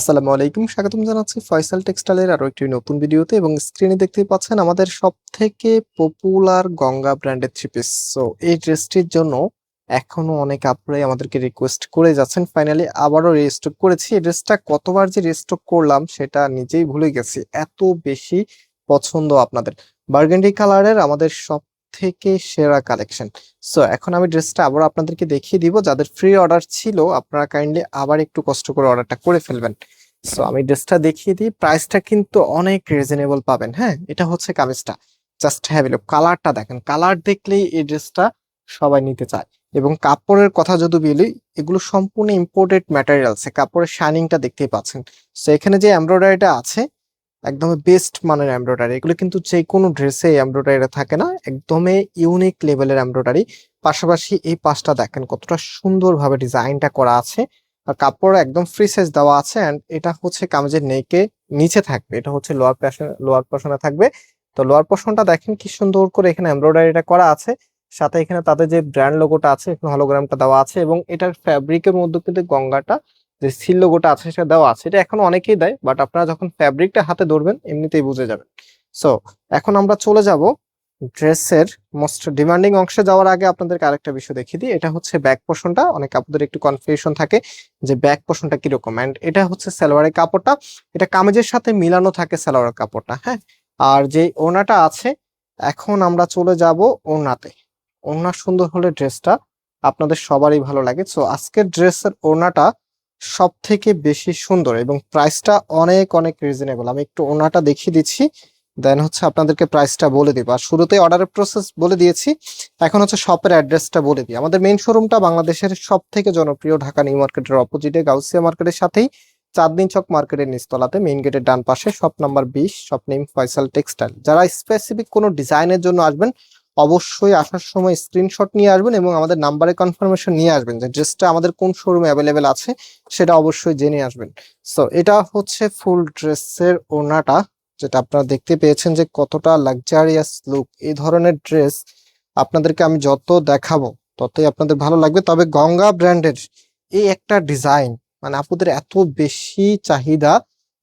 আসসালামু আলাইকুম, স্বাগতম জানাচ্ছি ফয়সাল টেক্সটাইলের আরও একটি নতুন ভিডিওতে এবং স্ক্রিনে দেখতে পাচ্ছেন আমাদের সব থেকে পপুলার গঙ্গা ব্র্যান্ডের থ্রি পিস সো এই ড্রেসটির জন্য এখনও অনেক আপুরাই আমাদেরকে রিকোয়েস্ট করে যাচ্ছেন। ফাইনালি আবারও রেস্টক করেছি। এই ড্রেসটা কতবার যে রেস্টক করলাম সেটা নিজেই ভুলে গেছি। এত বেশি পছন্দ আপনাদের। বার্গেন্ডি কালারের আমাদের সব থেকে সেরা কালেকশন। সো এখন আমি ড্রেসটা আবার আপনাদেরকে দেখিয়ে দিব। যাদের ফ্রি অর্ডার ছিল, আপনারা কাইন্ডলি আবার একটু কষ্ট করে অর্ডারটা করে ফেলবেন। সো আমি ড্রেসটা দেখিয়ে দিই। প্রাইসটা কিন্তু অনেক রিজনেবল পাবেন হ্যাঁ? এটা হচ্ছে কামিজটা। জাস্ট হ্যাভ কালারটা দেখেন। কালার দেখলেই এই ড্রেসটা সবাই নিতে চায়। এবং কাপড়ের কথা যদি বলি, এগুলো সম্পূর্ণ ইম্পোর্টেড ম্যাটেরিয়ালস কাপড়ের শাইনিংটা দেখতেই পাচ্ছেন। সো এখানে যে এমব্রয়ডারিটা আছে একদমই বেস্ট মানের এমব্রয়ডারি এগুলো কিন্তু যে কোনো ড্রেসে এমব্রয়ডারি থাকে না, একদমই ইউনিক লেভেলের এমব্রয়ডারি পাশাপাশি এই পাশটা দেখেন কতটা সুন্দরভাবে ডিজাইনটা করা আছে। আর কাপড় একদম ফ্রি সাইজ দেওয়া আছে এন্ড এটা হচ্ছে কামিজের নেকে নিচে থাকবে। এটা হচ্ছে লোয়ার লোয়ার পোর্শনে থাকবে। তো লোয়ার পোর্শনটা দেখেন কি সুন্দর করে এখানে এমব্রয়ডারিটা করা আছে। সাথে এখানে তাদের যে ব্র্যান্ড লোগোটা আছে, এখানে হলোগ্রামটা দেওয়া আছে এবং এটার ফ্যাব্রিকের মধ্যে কিন্তু গঙ্গাটা যে সিল লোগোটা আছে সেটা দেওয়া আছে, এটা এখন অনেকেই দেয় বাট আপনারা যখন ফ্যাব্রিকটা হাতে ধরবেন, এমনিতেই বুঝে যাবেন। সো এখন আমরা চলে যাব ড্রেসের মোস্ট ডিমান্ডিং অংশে যাওয়ার আগে আপনাদেরকে আরেকটা বিষয় দেখিয়ে দিই, এটা হচ্ছে ব্যাক পোর্শনটা অনেক আপনাদের একটু কনফিউশন থাকে যে ব্যাক পোর্শনটা কীরকম অ্যান্ড এটা হচ্ছে সালোয়ারের কাপড়টা। এটা কামিজের সাথে মিলানো থাকে সালোয়ারের কাপড়টা হ্যাঁ? আর যে ওনাটা আছে, এখন আমরা চলে যাব ওনাতে ওনা সুন্দর হলে ড্রেসটা আপনাদের সবারই ভালো লাগে। সো আজকের ড্রেসের ওনাটা সব থেকে বেশি সুন্দর এবং প্রাইসটা অনেক অনেক রিজনেবল আমি একটু ওনাটা দেখিয়ে দিচ্ছি দেন হচ্ছে আপনাদেরকে প্রাইসটা বলে দিব। আর শুরুতে অর্ডারের প্রসেস বলে দিয়েছি, এখন হচ্ছে শপের অ্যাড্রেসটা বলে দিই। আমাদের মেইন শোরুমটা বাংলাদেশের সব থেকে জনপ্রিয় ঢাকা নিউ মার্কেটের অপোজিটে গাউসিয়া মার্কেটের সাথেই চাঁদনি চক মার্কেটের নিচতলাতে মেইন গেটের ডান পাশে শপ নাম্বার বিশ শপ নেম ফয়সাল টেক্সটাইল যারা স্পেসিফিক কোনো ডিজাইনের জন্য আসবেন অবশ্যই আসার সময় স্ক্রিনশট নিয়ে আসবেন এবং আমাদের নাম্বারে কনফার্মেশন নিয়ে আসবেন যে ড্রেসটা আমাদের কোন শোরুমে অ্যাভেলেবেল আছে সেটা অবশ্যই জেনে আসবেন। সো এটা হচ্ছে ফুল ড্রেসের ওনাটা, যেটা আপনারা দেখতে পেয়েছেন যে কতটা লাক্সারিয়াস লুক এই ধরনের ড্রেস আপনাদেরকে আমি যত দেখাবো, ততই আপনাদের ভালো লাগবে। তবে গঙ্গা ব্র্যান্ডের এই একটা ডিজাইন মানে আপুদের এত বেশি চাহিদা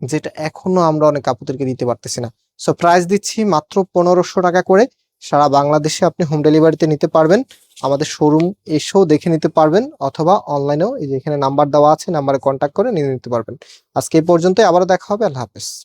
যেটা এখনও আমরা অনেক আপুদেরকে দিতে পারতেছি না। সো প্রাইস দিচ্ছি মাত্র পনেরোশো টাকা করে। সারা বাংলাদেশে আপনি হোম ডেলিভারিতে নিতে পারবেন। আমাদের শোরুম এসেও দেখে নিতে পারবেন অথবা অনলাইনেও এই যে এখানে নাম্বার দেওয়া আছে নাম্বারে কন্ট্যাক্ট করে নিয়ে নিতে পারবেন। আজকে এই পর্যন্তই, আবারও দেখা হবে, আল্লাহ হাফেজ।